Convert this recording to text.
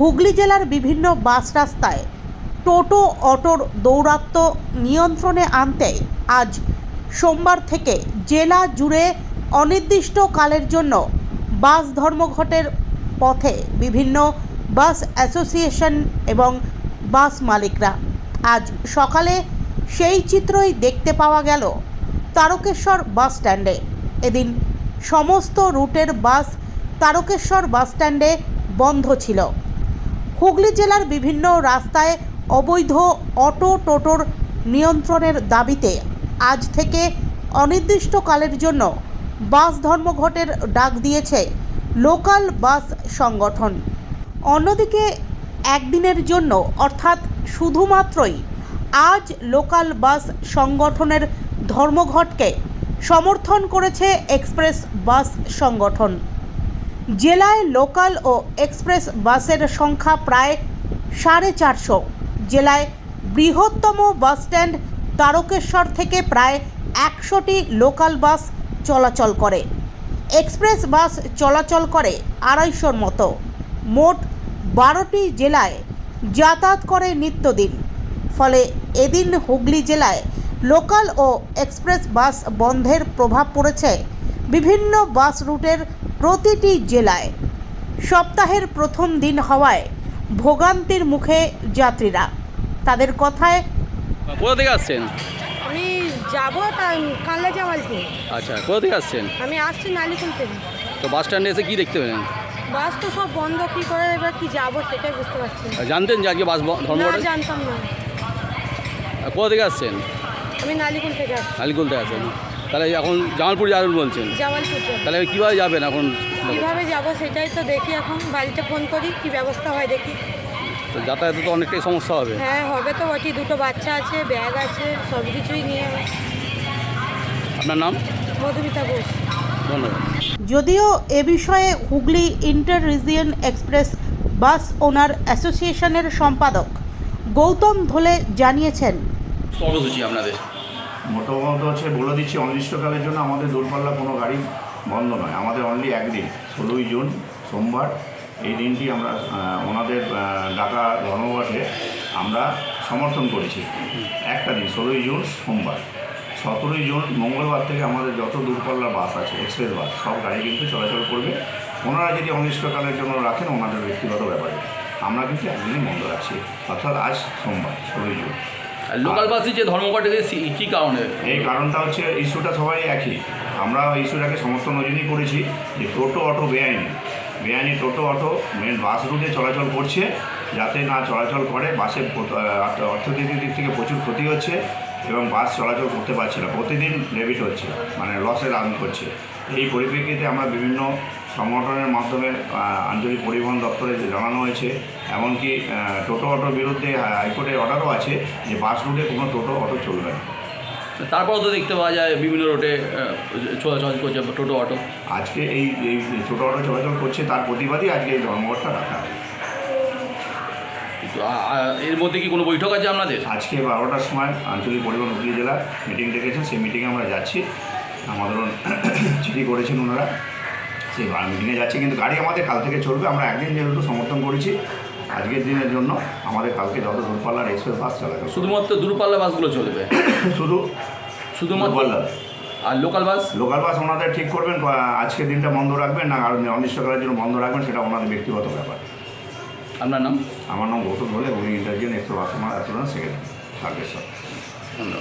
হুগলি জেলার বিভিন্ন বাস রাস্তায় টোটো অটোর দৌরাত্ম নিয়ন্ত্রণে আনতে আজ সোমবার থেকে জেলা জুড়ে অনির্দিষ্টকালের জন্য বাস ধর্মঘটের পথে বিভিন্ন বাস অ্যাসোসিয়েশন এবং বাস মালিকরা। আজ সকালে সেই চিত্রই দেখতে পাওয়া গেল তারকেশ্বর বাস স্ট্যান্ডে। এদিন সমস্ত রুটের বাস তারকেশ্বর বাস স্ট্যান্ডে বন্ধ ছিল। হুগলি জেলার বিভিন্ন রাস্তায় অবৈধ অটো টোটোর নিয়ন্ত্রণের দাবিতে আজ থেকে অনির্দিষ্টকালের জন্য বাস ধর্মঘটের ডাক দিয়েছে লোকাল বাস সংগঠন। অন্যদিকে একদিনের জন্য, অর্থাৎ শুধুমাত্রই আজ লোকাল বাস সংগঠনের ধর্মঘটকে সমর্থন করেছে এক্সপ্রেস বাস সংগঠন। জেলায় লোকাল ও এক্সপ্রেস বাসের সংখ্যা প্রায় সাড়ে চারশো। জেলায় বৃহত্তম বাস স্ট্যান্ড তারকেশ্বর থেকে প্রায় একশোটি লোকাল বাস চলাচল করে। এক্সপ্রেস বাস চলাচল করে আড়াইশোর মতো। মোট বারোটি জেলায় যাতায়াত করে নিত্যদিন। ফলে এদিন হুগলি জেলায় লোকাল ও এক্সপ্রেস বাস বন্ধের প্রভাব পড়েছে। বিভিন্ন বাস রুটের প্রতিটি জেলায় সপ্তাহের প্রথম দিন হওয়ায় ভোগান্তির মুখে যাত্রীরা। তাদের কথায় কোথা থেকে আসছেন? আমি যাব কানলা জামালপুর আচ্ছা কোথা থেকে আসছেন? আমি আসছি নালিকুল থেকে। তো বাস স্ট্যান্ডে এসে কি দেখতে পেলেন? বাস তো সব বন্ধ কি করে এবার কি যাব সেটাই বুঝতে পারছি না। জানতেন যে আজকে বাস ব- না ধর্মঘটে জানতাম না। কোথা থেকে আসছেন? আমি নালিকুল থেকে আসছি। থেকে আসছেন। তাহলে এখন জামালপুর যাবেন বলছেন? জামালপুর তাহলে কীভাবে যাবেন এখন? কীভাবে যাব সেটাই তো দেখি এখন বাড়িতে ফোন করি কি ব্যবস্থা হয় দেখি। তো যাতায়াতে তো অনেকটাই সমস্যা হবে। হ্যাঁ হবে তো বটি দুটো বাচ্চা আছে ব্যাগ আছে সব কিছুই নিয়ে আপনার নাম? মধুমিতা ঘোষ। ধন্যবাদ। যদিও এ বিষয়ে Hooghly inter region express bus owner অ্যাসোসিয়েশনের সম্পাদক গৌতম ধোলে জানিয়েছেন। কর্মসূচি আপনাদের। মোটামুটি হচ্ছে বলে দিচ্ছি, অনির্দিষ্টকালের জন্য আমাদের দূরপাল্লা কোনো গাড়ি বন্ধ নয়। আমাদের অনলি একদিন, ষোলোই জুন, সোমবার, এই দিনটি আমরা ওনাদের ডাকা ধর্মঘটে আমরা সমর্থন করেছি। একটা দিন, ষোলোই জুন, সোমবার। সতেরোই জুন, মঙ্গলবার থেকে আমাদের যত দূরপাল্লার বাস আছে এক্সপ্রেস বাস, সব গাড়ি কিন্তু চলাচল করবে। ওনারা যদি অনির্দিষ্টকালের জন্য রাখেন, ওনাদের ব্যক্তিগত ব্যাপারে। আমরা কিন্তু একদিনই বন্ধ রাখছি, অর্থাৎ আজ সোমবার, ষোলোই জুন। আর লোকাল বাসে যে ধর্মঘটে কী কারণে? এই কারণটা হচ্ছে ইস্যুটা সবাই একই। আমরা ইস্যুটাকে সমর্থন ওই জন্যই করেছি যে টোটো অটো বেআইনি। বেআইনি টোটো অটো মেন বাস রুটে চলাচল করছে যাতে না চলাচল করে বাসের অর্থনৈতিক দিক থেকে প্রচুর ক্ষতি হচ্ছে এবং বাস চলাচল করতে পারছে না। প্রতিদিন ডেবিট হচ্ছে মানে লসে রান করছে। এই পরিপ্রেক্ষিতে আমরা বিভিন্ন সংগঠনের মাধ্যমে আঞ্চলিক পরিবহন দপ্তরে জানানো হয়েছে এমনকি টোটো অটোর বিরুদ্ধে হাইকোর্টের অর্ডারও আছে যে বাস রুটে কোনো টোটো অটো চলবে না। তারপরেও তো দেখতে পাওয়া যায় বিভিন্ন রোডে চলাচল করছে টোটো অটো। আজকে এই এই ছোটো অটো চলাচল করছে তার প্রতিবাদই আজকে এই ধর্মঘটটা রাখা এর মধ্যে কি কোনো বৈঠক আছে আপনাদের? আজকে বারোটার সময় আঞ্চলিক পরিবহন হুগলি জেলা মিটিং ডেকেছেন সেই মিটিংয়ে আমরা যাচ্ছি। আমাদেরও চিঠি করেছেন ওনারা। সেই মিটিংয়ে যাচ্ছে কিন্তু গাড়ি আমাদের কাল থেকে চলবে। আমরা একদিন যেহেতু সমর্থন করেছি আজকের দিনের জন্য আমাদের কালকে যত দূরপাল্লার এক্সপ্রেস বাস চালাবে শুধুমাত্র দূরপাল্লা বাসগুলো চলবে? শুধু শুধুমাত্র আর লোকাল বাস লোকাল বাস ওনাদের ঠিক করবেন আজকের দিনটা বন্ধ রাখবেন না আর অনির্দিষ্টকালের জন্য বন্ধ রাখবেন সেটা ওনাদের ব্যক্তিগত ব্যাপার। আপনার নাম? আমার নাম গৌতম বলে উনি ইন্টারজেন এক্সপ্রেস বাস আমার সেক্রেটারি ধন্যবাদ